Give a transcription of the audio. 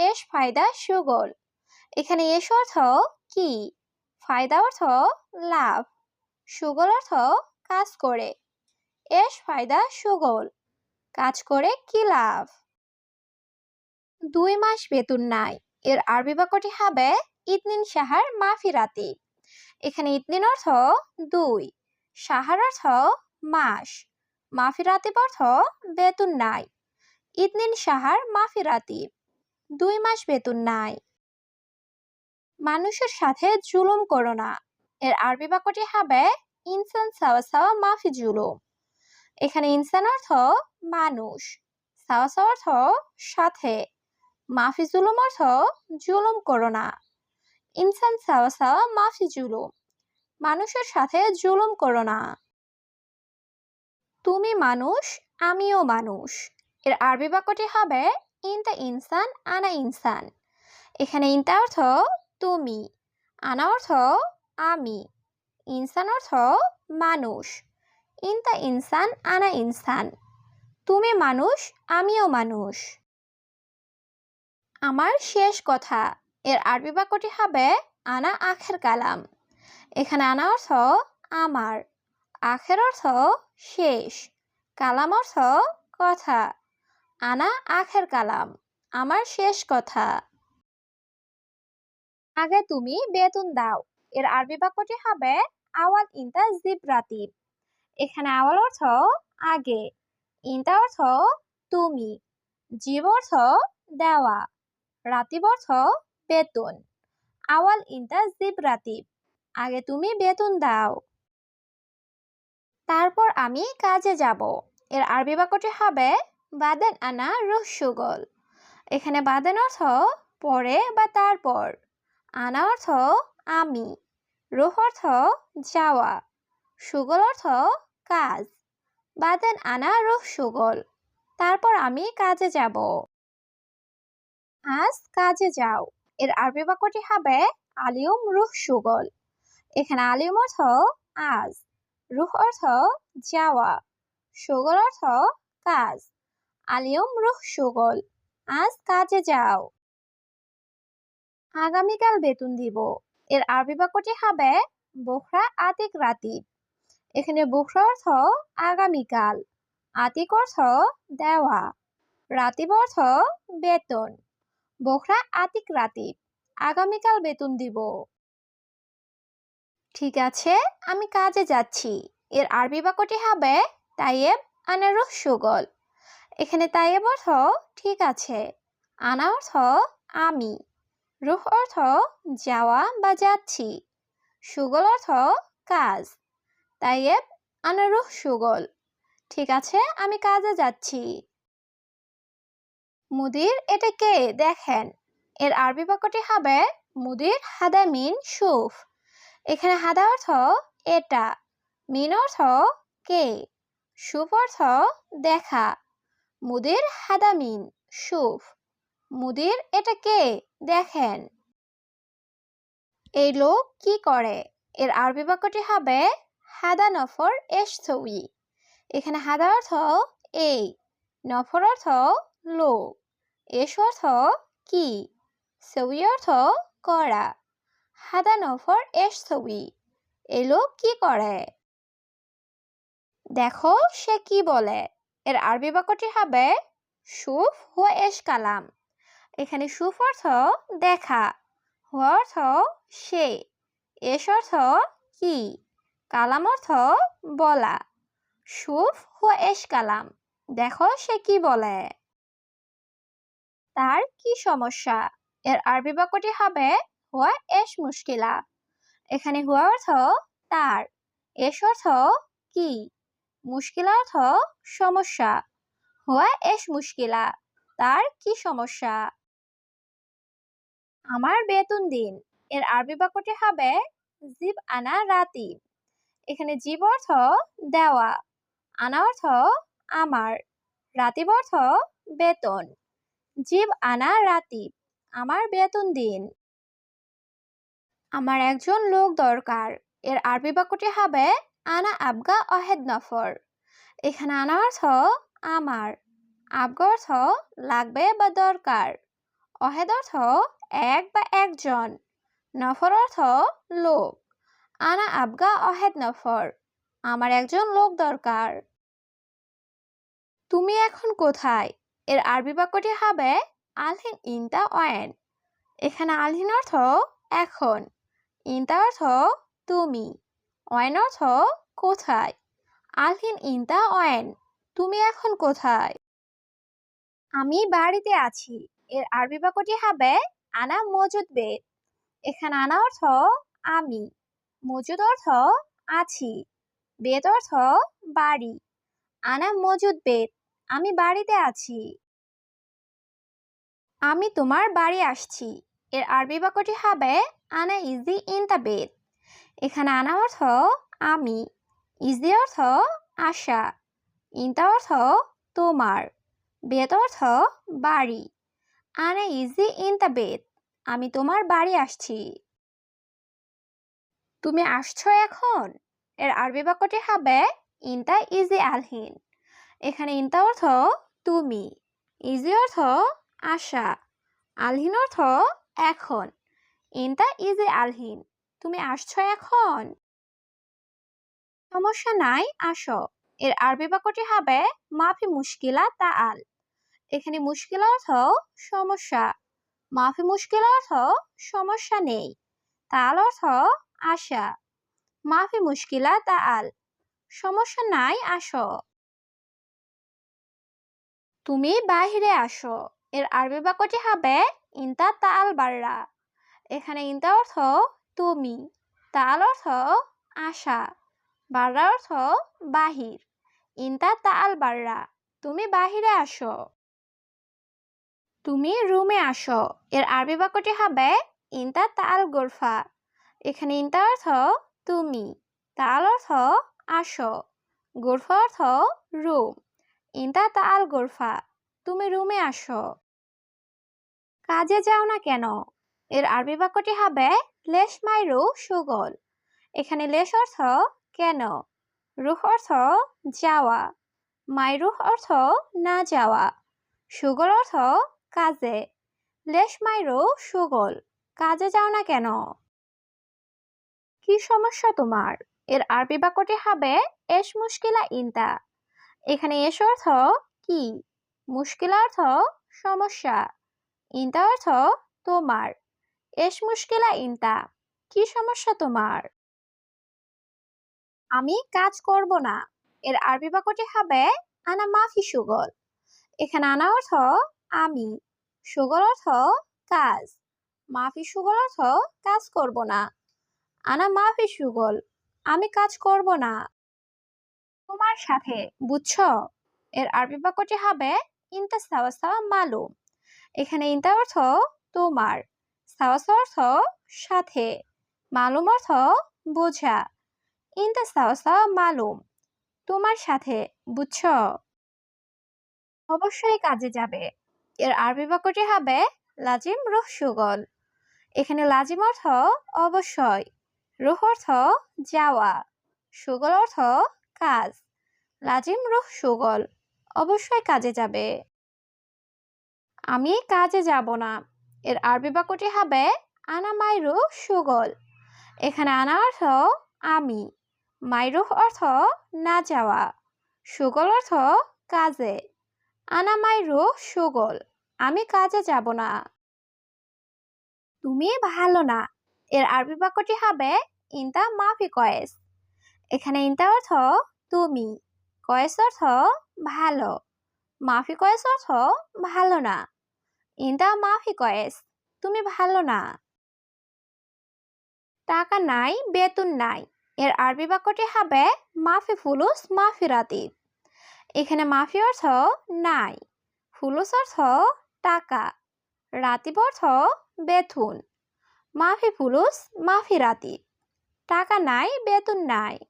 S ফায়দা সুগল। এখানে এস অর্থ কি? ফায়দা অর্থ লাভ। সুগল অর্থ কাজ করে। এস ফায়দা সুগল। কাজ করে কি লাভ? দুই মাস বেতন নাই। এর আরবি বাক্যটি হবে ইতনিন সাহার মাফিরাতি। এখানে ইতনিন অর্থ দুই। সাহার অর্থ মাস। মাফিরাতিব অর্থ বেতন নাই। ইতনিন সাহার মাফিরাতি। দুই মাস বেতন নাই। মানুষের সাথে জুলুম করো না। এর আরবি বাক্যটি হবে, ইনসান সাওয়া সাওয়া মাফি জুলুম। এখানে ইনসান অর্থ মানুষ। সাওয়া সাওয়া অর্থ সাথে। মাফি জুলুম অর্থ জুলুম করো না। ইনসান সাওয়া সাওয়া মাফি জুলুম। মানুষের সাথে জুলুম করো না। তুমি মানুষ, আমিও মানুষ। এর আরবি বাক্যটি হবে ইনতা ইনসান, আনা ইনসান। এখানে ইনতা অর্থ তুমি, আনা অর্থ আমি, ইনসান অর্থ মানুষ। ইনতা ইনসান, আনা ইনসান। তুমি মানুষ, আমিও মানুষ। আমার শেষ কথা, এর আরবি বাক্যটি হবে আনা আখের কালাম। এখানে আনা অর্থ আমার, আখের অর্থ শেষ, কালাম অর্থ কথা। আনা আখের কালাম। আমার শেষ কথা। আগে তুমি বেতন দাও। এর আরবি বাক্যটি হবে আওয়াল ইনতা জিব্রাতিব এখানে আওয়াল অর্থ আগে, ইনতা অর্থ তুমি, জীব অর্থ দেওয়া, রাতিব অর্থ বেতন। আওয়াল ইনতা জিব্রাতিব আগে তুমি বেতন দাও। তারপর আমি কাজে যাব। এর আরবি বাক্যটি হবে বাদেন আনা রুহ সুগল এখানে বাদেন অর্থ পরে বা তারপর। আনা অর্থ আমি। রুহ অর্থ যাওয়া। সুগল অর্থ কাজ। বাদেন আনা রুহ সুগল তারপর আমি কাজে যাব। আজ কাজে যাও। এর আরবি বাক্যটি হবে আলিউম রুহ সুগল এখানে আলিউম অর্থ আজ। রুহ অর্থ যাওয়া। সুগল অর্থ কাজ। আলিয়ম রুহ সুগল, আজ কাজে যাও। আগামীকাল বেতন দিব। এর আরবি বাক্যটি হবে বোখরা আতিক রাতিব এখানে বোখরা অর্থ আগামীকাল, আতিক অর্থ দেওয়া। রাতিব অর্থ বেতন, বোখরা আতিক রাতিব আগামীকাল বেতন দিব। ঠিক আছে, আমি কাজে যাচ্ছি। এর আরবি বাক্যটি হবে তাইয়েব আনারুহ সুগল। এখানে তাইয়েব অর্থ ঠিক আছে। আনা অর্থ আমি। রুহ অর্থ যাওয়া বা যাচ্ছি। সুগল অর্থ কাজ। তাইয়েব আনারুহ সুগল। ঠিক আছে, আমি কাজে যাচ্ছি। মুদির এটা কে? দেখেন। এর আরবি বাক্যটি হবে মুদির হাদা মিন সুফ। এখানে হাদা অর্থ এটা। মিন অর্থ কে? সুফ অর্থ দেখা। মুদির হাদামিন, সুফ। মুদির এটা কে? দেখেন। এই লোক কি করে? এর আরবি বাক্যটি হবে হাদা নফর এস ছবি এখানে হাদা অর্থ এই, নফর অর্থ লোক। এস অর্থ কি? ছবি অর্থ করা। হাদা নফর এস ছবি এই লোক কি করে? দেখো সে কি বলে। এর আরবি বাক্যটি হবে সুফ হুয়া এস কালাম। এখানে সুফ অর্থ দেখা, হুয়া অর্থ সে, এস অর্থ কি, কালাম অর্থ বলা। সুফ হুয়া এস কালাম, দেখো সে কি বলে। তার কি সমস্যা? এর আরবি বাক্যটি হবে হুয়া এস মুশকিলা। এখানে হুয়া অর্থ তার, এস অর্থ কি মুশকিলা অর্থ সমস্যা। হুয়া এস মুশকিলা, তার কি সমস্যা? আমার বেতন দিন। এর আরবি বাক্যটি হবে জিব আনা রাতিব এখানে জীব অর্থ দেওয়া, আনা অর্থ আমার। রাতিব অর্থ বেতন। জীব আনা রাতিব আমার বেতন দিন। আমার একজন লোক দরকার। এর আরবি বাক্যটি হবে আনা আবগা অহেদ নফর। এখানে আনা অর্থ আমার, আবগা অর্থ লাগবে বা দরকার, অহেদ অর্থ এক বা একজন, নফর অর্থ লোক। আনা আবগা অহেদ নফর, আমার একজন লোক দরকার। তুমি এখন কোথায়? এর আরবি বাক্যটি হবে আলহিন ইনতা অয়েন এখানে আলহিন অর্থ এখন, ইনতা অর্থ তুমি। অয়েন অর্থ কোথায়? আলহিন, ইনতা, অয়েন, তুমি এখন কোথায়? আমি বাড়িতে আছি। এর আরবি বাক্যটি হবে, আনা মজুদ বেদ। এখানে আনা অর্থ, আমি। মজুদ অর্থ, আছি। বেদ অর্থ, বাড়ি। আনা মজুদ বেদ। আমি বাড়িতে আছি। আমি তোমার বাড়ি আসছি। এর আরবি বাক্যটি হবে, আনা ইজি ইন দ্য বেদ। এখানে আনা অর্থ আমি। ইজি অর্থ আশা। ইনতা অর্থ তোমার। বেদ অর্থ বাড়ি। আনা ইজি ইন দ্য বেদ আমি তোমার বাড়ি আসছি। তুমি আসছো এখন? এর আরবি বাক্যটি হবে ইনতা ইজি আলহিন এখানে ইনতা অর্থ তুমি। ইজি অর্থ আশা। আলহিন অর্থ এখন। ইনতা ইজি আলহিন তুমি আসছো এখন? সমস্যা নাই, আসো। এর আরবি বাক্যটি হবে, মাফি মুশকিলা তা আল এখানে মুশকিল অর্থ সমস্যা। মাফি মুশকিল অর্থ সমস্যা নেই। তাল অর্থ আশা। মাফি মুশকিলা তা আল সমস্যা নাই, আসো। তুমি বাহিরে আসো। এর আরবি বাক্যটি হবে, ইনতা তাল বাররা। এখানে ইনতা অর্থ তুমি তাল অর্থ আশা বাররা অর্থ বাহির। ইনতা তাল বাররা তুমি বাহিরে আসো। তুমি রুমে আসো। এর আরবি বাক্যটি হবে ইনতা তাল গোরফা। এখানে ইনতা অর্থ তুমি, তাল অর্থ আসো। গোরফা অর্থ রুম। ইনতা তাল গোরফা, তুমি রুমে আসো। কাজে যাও না কেন? এর আরবি বাক্যটি হবে, লেশ মাইরু সুগল। এখানে লেশ অর্থ, কেন? রুহ অর্থ, যাওয়া। মাইরুহ অর্থ, না যাওয়া। সুগল অর্থ, কাজে। লেশ মাইরু সুগল। কাজে যাও না কেন? কি সমস্যা তোমার? এর আরবি বাক্যটি হবে, এস মুশকিলা ইনতা। এখানে এস অর্থ, কি? মুশকিল অর্থ, সমস্যা। ইনতা অর্থ, তোমার। এস মুশকিলা ইনতা। কি সমস্যা তোমার? আমি কাজ করব না। এর আরবি বাক্যটি হবে, আনা মাফি সুগল। এখানে আনা অর্থ, আমি। সুগল অর্থ, কাজ। মাফি সুগল অর্থ, কাজ করব না। আনা মাফি সুগল। আমি কাজ করব না। তোমার সাথে, বুঝছ? এর আরবি বাক্যটি হবে, ইনতা সাওয়া সাওয়া মালুম। এখানে ইনতা অর্থ, তোমার। সাওয়া সাওয়া অর্থ সাথে, মালুম অর্থ বোঝা। ইনতা সাওয়া সাওয়া মালুম, তোমার সাথে, বুঝছ? অবশ্যই কাজে যাবে। এর আরবি বাক্যটি হবে লাজিম রুহ সুগল। এখানে লাজিম অর্থ অবশ্যই, রোহ অর্থ যাওয়া, সুগল অর্থ কাজ। লাজিম রুহ সুগল, অবশ্যই কাজে যাবে। আমি কাজে যাব না। এর আরবি বাক্যটি হবে, আনা মাইরু সুগল। এখানে আনা অর্থ আমি। মাইরুহ অর্থ না যাওয়া সুগল অর্থ কাজে। আনা মাইরু সুগল। আমি কাজে যাব না। তুমি ভালো না। এর আরবি বাক্যটি হবে, ইনতা মাফি কয়েস। এখানে ইনতা অর্থ তুমি। কয়েস অর্থ ভালো। মাফি কয়েস অর্থ ভালো না। ইনতা মাফি কয়েস তুমি ভালো না। টাকা নাই, বেতন নাই। এর আরবি বাক্যটি হবে মাফি ফুলুস, মাফি রাতিব। এখানে মাফি অর্থ নাই, ফুলুস অর্থ টাকা। রাতিব অর্থ বেতন। মাফি ফুলুস, মাফি রাতি টাকা নাই, বেতন নাই।